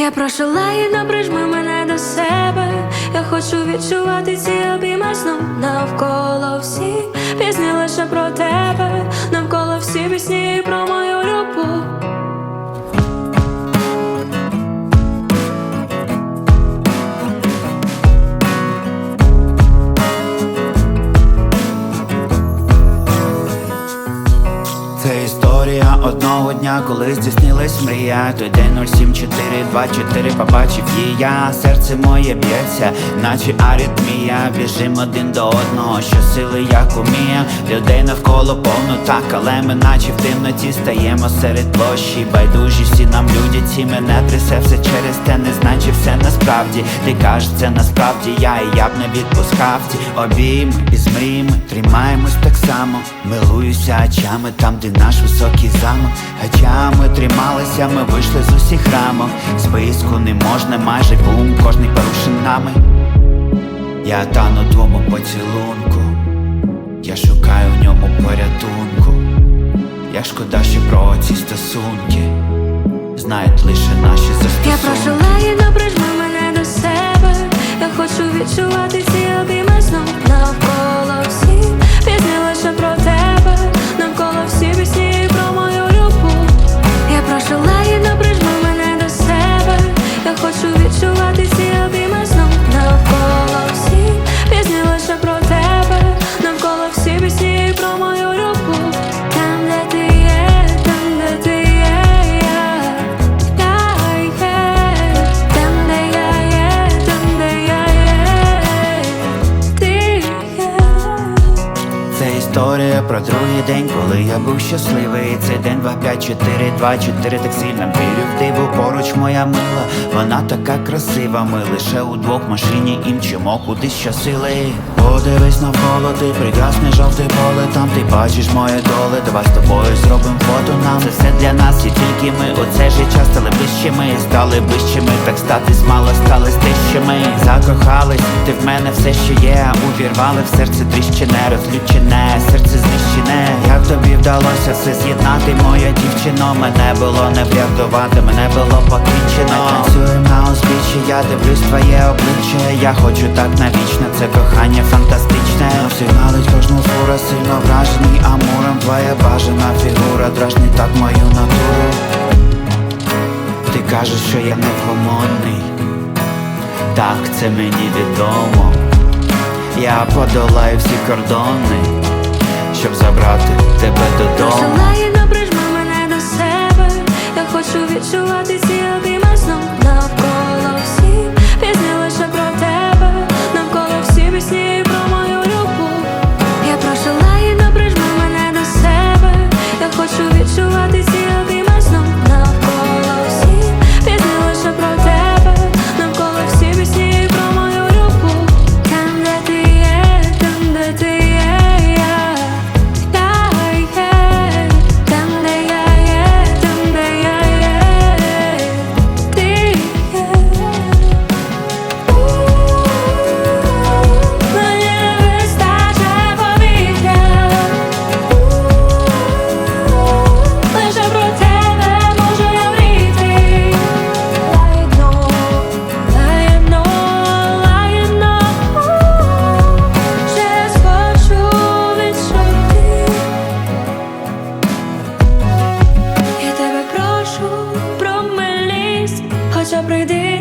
Я прошу лагідно прижми мене до себе. Я хочу відчувати ці обійми знов навколо всі пісні лише про тебе, навколо всі пісні про мою любов. Це історія одного дня, коли здійснилась мрія. Той день 074424 побачив її я. Серце моє б'ється, наче аритмія. Біжим один до одного, що сили як уміє Людей навколо повно так, але ми наче в темноті стаємо серед площі. Байдужі всі нам люди, ці мене трясе. Все через те, не значить все насправді. Ти кажеш, це насправді я, і я б не відпускав ті обійми із мріями. Тримаємось так само, милуюся очами там, де наш високий замок. Хоча ми трималися, ми вийшли з усіх рамок. Списку не можна, майже бум, кожний порушен нами. Я тану твому поцілунку. Я шукаю в ньому порятунку. Я шкода, що про ці стосунки Знають лише наші Я застосунки. прошу лагідно прижми мене до себе. Я хочу відчувати ці обійми коли я був щасливий. Цей день 2, 5, 4, 2, 4 так сильно вірю в диво поруч моя мила. Вона така красива, ми лише удвох в машині і мчимо кудись щосили. Подивись навколо, ти прекрасне жовте поле, там ти бачиш моє доле. Давай з тобою зробим фото нам. Це все для нас, і тільки ми у же час стали ближчими, стали ближчими, так стати змало стали стищами. Закохались, ти в мене все, що є, увірвали в серце тріщине, розлючене, серце знищене. Як тобі вдалося все з'єднати, моя дівчино? Мене було не врятувати, мене було покінчено. Ми танцюємо на узбіччі, я дивлюсь твоє обличчя. Я хочу так навічно, це кохання фантастичне. Сигналить кожну фура, сильно вражений амуром. Твоя бажана фігура, дражнить так мою натуру. Ти кажеш, що я невгомонний Так, це мені відомо Я подолаю всі кордони Щоб забрати Прошу додому лагідно прижми мене до себе. Я хочу відчувати прийди